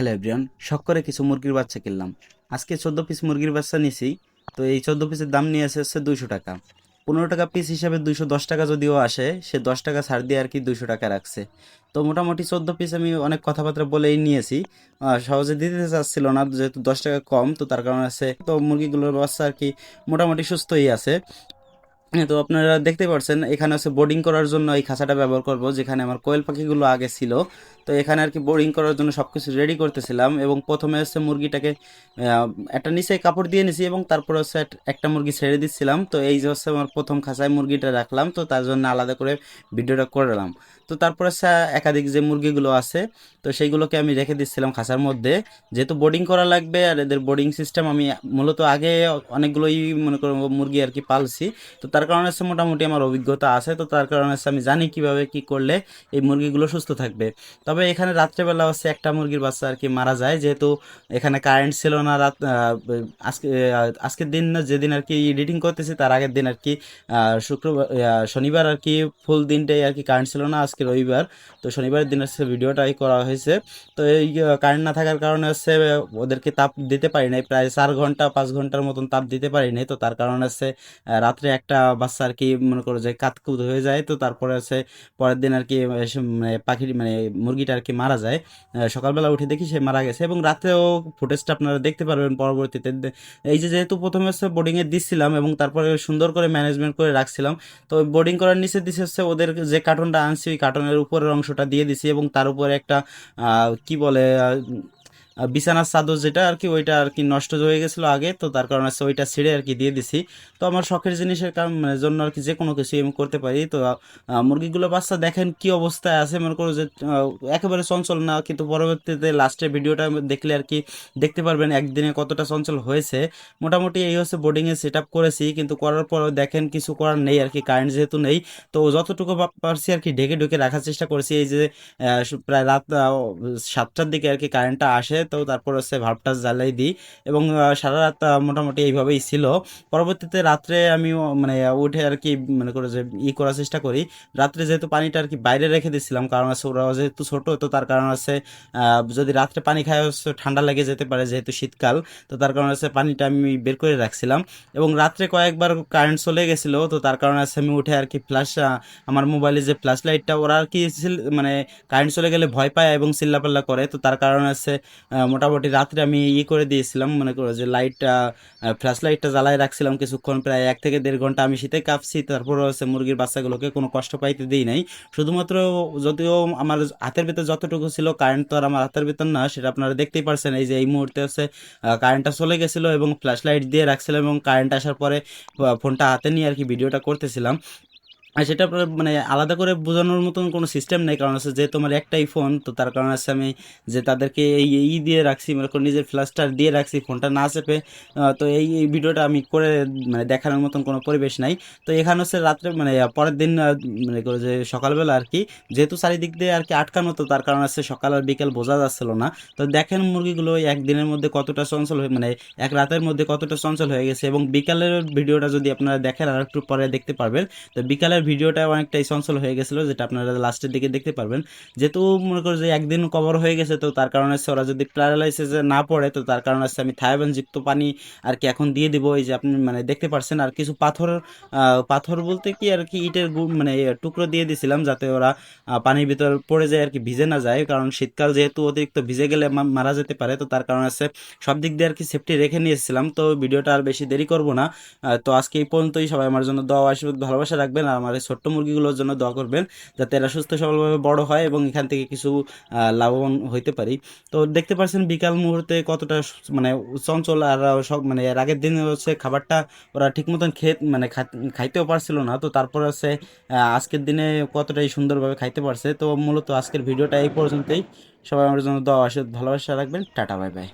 Hello everyone শখ করে কিছু মুরগির বাচ্চা কিনলাম। আজকে চোদ্দ পিস মুরগির বাচ্চা নিছি, তো এই চোদ্দ পিসের দাম নিয়ে এসে হচ্ছে দুইশো টাকা। পনেরো টাকা পিস হিসাবে দুইশো দশ টাকা যদিও আসে, সে দশ টাকা ছাড় দিয়ে আর কি দুইশো টাকা রাখছে। তো মোটামুটি চোদ্দ পিস আমি অনেক কথাবার্তা বলেই নিয়েছি। সহজে দিতে চাচ্ছিল না, যেহেতু দশ টাকা কম, তো তার কারণে আছে, তো মুরগিগুলোর বাচ্চা আর কি মোটামুটি সুস্থই আছে। তো আপনারা দেখতে পাচ্ছেন এখানে হচ্ছে বোর্ডিং করার জন্য এই খাঁচাটা ব্যবহার করব, যেখানে আমার কোয়েল পাখিগুলো আগে ছিল। তো এখানে আর কি বোর্ডিং করার জন্য সব কিছু রেডি করতেছিলাম এবং প্রথমে হচ্ছে মুরগিটাকে একটা নিচে কাপড় দিয়ে নিছি এবং তারপর হচ্ছে এক- একটা মুরগি ছেড়ে দিচ্ছিলাম। তো এই যে হচ্ছে আমার প্রথম খাঁচায় মুরগিটা রাখলাম, তো তার জন্য আলাদা করে ভিডিওটা করলাম তো তারপর হচ্ছে একাধিক যে মুরগিগুলো আছে, তো সেইগুলোকে আমি রেখে দিচ্ছিলাম খাঁচার মধ্যে। যেহেতু বোর্ডিং করা লাগবে আর এদের বোর্ডিং সিস্টেম আমি মূলত আগে অনেকগুলোই মনে করো মুরগি আর কি পালছি, তো তার কারণে হচ্ছে মোটামুটি আমার অভিজ্ঞতা আছে। তো তার কারণে হচ্ছে আমি জানি কীভাবে কি করলে এই মুরগিগুলো সুস্থ থাকবে। তবে এখানে রাত্রেবেলা হচ্ছে একটা মুরগির বাচ্চা আর কি মারা যায়। যেহেতু এখানে কারেন্ট ছিল না রাত আজকে আজকের দিন যেদিন আর কি এডিটিং করতেছি, তার আগের দিন আর কি শুক্রবার শনিবার আর কি ফুল দিনটাই আর কি কারেন্ট ছিল না, আজকে রবিবার। তো শনিবারের দিন হচ্ছে ভিডিওটাই করা হয়েছে। তো এই কারেন্ট না থাকার কারণে হচ্ছে ওদেরকে তাপ দিতে পারি নাই। প্রায় চার ঘণ্টা, পাঁচ ঘণ্টার মতন তাপ দিতে পারি নাই। তো তার কারণে হচ্ছে রাত্রে একটা বাচ্চা আর কি মনে করো যে কাতকুত হয়ে যায়, তো তারপরে হচ্ছে পরের দিন আর কি মানে পাখির মানে মুরগিটা আর কি মারা যায়। সকালবেলা উঠে দেখি সে মারা গেছে এবং রাতেও ফুটেজটা আপনারা দেখতে পারবেন পরবর্তীতে। এই যে যেহেতু প্রথমে হচ্ছে বোর্ডিংয়ে দিচ্ছিলাম এবং তারপরে সুন্দর করে ম্যানেজমেন্ট করে রাখছিলাম, তো বোর্ডিং করার নিচে দিছে হচ্ছে ওদের যে কার্টনটা আনছি, ওই কার্টনের উপরের অংশটা দিয়ে দিছি এবং তার উপরে একটা কি বলে বিছানার চাদর যেটা আর কি, ওইটা আর কি নষ্ট হয়ে গেছিল আগে, তো তার কারণে হচ্ছে ওইটা ছিঁড়ে আর কি দিয়ে দিছি। তো আমার শখের জিনিসের কারণ মানে জন্য আর কি যে কোনো কিছু আমি করতে পারি। তো মুরগিগুলো বাচ্চা দেখেন কি অবস্থায় আছে, মনে করো যে একেবারে চঞ্চল না, কিন্তু পরবর্তীতে লাস্টের ভিডিওটা দেখলে আর কি দেখতে পারবেন একদিনে কতটা চঞ্চল হয়েছে। মোটামুটি এই হচ্ছে বোর্ডিংয়ে সেট আপ করেছি, কিন্তু করার পর দেখেন কিছু করার নেই আর কি কারেন্ট যেহেতু নেই। তো যতটুকু পারছি আর কি ঢেকে ঢুকে রাখার চেষ্টা করেছি, এই যে প্রায় রাত সাতটার দিকে আর কি কারেন্টটা আসে। তো তারপর হচ্ছে ভাবটা জ্বালাই দিই এবং সারা রাত মোটামুটি এইভাবেই ছিল। পরবর্তীতে রাত্রে আমি মানে উঠে আর কি মনে করে যে ই করার চেষ্টা করি। রাত্রে যেহেতু পানিটা আর কি বাইরে রেখে দিচ্ছিলাম কারণ হচ্ছে ওরা যেহেতু ছোট তো তার কারণ হচ্ছে যদি রাত্রে পানি খায় হচ্ছে ঠান্ডা লেগে যেতে পারে যেহেতু শীতকাল তো তার কারণে হচ্ছে পানিটা আমি বের করে রাখছিলাম। এবং রাত্রে কয়েকবার কারেন্ট চলে গেছিল তো তার কারণে হচ্ছে আমি উঠে আর কি ফ্ল্যাশ আমার মোবাইলে যে ফ্ল্যাশ লাইটটা ওরা আর কি মানে কারেন্ট চলে গেলে ভয় পায় এবং চিল্লাপাল্লা করে তো তার কারণে আহ, মোটামুটি রাত্রে আমি ই করে দিয়েছিলাম, মনে করো যে লাইটটা ফ্ল্যাশ লাইটটা জ্বালায় রাখছিলাম কিছুক্ষণ, প্রায় এক থেকে দেড় ঘণ্টা আমি শীতে কাঁপছি, তারপর হচ্ছে মুরগির বাচ্চাগুলোকে কোনো কষ্ট পাইতে দিই নাই। শুধুমাত্র যদিও আমার হাতের ভিতর যতটুকু ছিল কারেন্ট তো আর আমার হাতের ভিতর না, সেটা আপনারা দেখতেই পারছেন, এই যে এই মুহূর্তে হচ্ছে কারেন্টটা চলে গেছিল এবং ফ্ল্যাশ লাইট দিয়ে রাখছিলাম এবং কারেন্ট আসার পরে ফোনটা হাতে নিয়ে আর কি ভিডিওটা করতেছিলাম। আর সেটা মানে আলাদা করে বোঝানোর মতন কোনো সিস্টেম নেই, কারণ হচ্ছে যেহেতু আমার একটাই ফোন তো তার কারণে হচ্ছে আমি যে তাদেরকে এই ই দিয়ে রাখছি মানে নিজের ফ্ল্যাশটা দিয়ে রাখছি ফোনটা না চেপে তো এই এই ভিডিওটা আমি করে মানে দেখানোর মতন কোনো পরিবেশ নাই। তো এখানে হচ্ছে রাত্রে মানে পরের দিন মানে করে যে সকালবেলা আর কি, যেহেতু চারিদিক দিয়ে আর কি আটকানো, তো তার কারণে হচ্ছে সকাল আর বিকেল বোঝা যাচ্ছিল না। তো দেখেন মুরগিগুলো একদিনের মধ্যে কতটা চঞ্চল হয়ে মানে এক রাতের মধ্যে কতটা চঞ্চল হয়ে গেছে, এবং বিকালের ভিডিওটা যদি আপনারা দেখেন আর একটু পরে দেখতে পারবেন, তো বিকালের ভিডিওটা অনেকটাই চঞ্চল হয়ে গেছিল, যেটা আপনারা লাস্টের দিকে দেখতে পারবেন। যেহেতু মনে করো যে একদিন কভার হয়ে গেছে, তো তার কারণে ওরা যদি প্যারালাইসিসে না পড়ে, তো তার কারণে হচ্ছে আমি থায়াবেন যুক্ত পানি আর কি এখন দিয়ে দিব। এই যে আপনি মানে দেখতে পারছেন, আর কিছু পাথর পাথর বলতে কি আর কি ইটের মানে টুকরো দিয়ে দিছিলাম, যাতে ওরা পানির ভিতর পড়ে যায় আর কি, ভিজে না যায়। কারণ শীতকাল যেহেতু অতিরিক্ত ভিজে গেলে মারা যেতে পারে, তো তার কারণে হচ্ছে সব দিক দিয়ে আর কি সেফটি রেখে নিয়ে এসেছিলাম তো ভিডিওটা আর বেশি দেরি করব না। তো আজকে এই পর্যন্তই। সবাই আমার জন্য দোয়া আশীর্বাদ, ভালোবাসা রাখবেন। আর আমার এই ছোট্ট মুরগিগুলোর জন্য দোয়া করবেন যাতে এরা সুস্থ সবলভাবে বড় হয় এবং এখান থেকে কিছু লাভবান হইতে পারি। তো দেখতে পাচ্ছেন বিকাল মুহূর্তে কতটা মানে চঞ্চল আর সব মানে এর আগের দিন হচ্ছে খাবারটা ওরা ঠিক মতন খেয়ে মানে খাইতেও পারছিল না। তো তারপর হচ্ছে আজকের দিনে কতটাই সুন্দরভাবে খাইতে পারছে। তো মূলত আজকের ভিডিওটা এই পর্যন্তই। সবাই আমার জন্য দোয়া, ভালোবাসা রাখবেন। Tata, bye bye.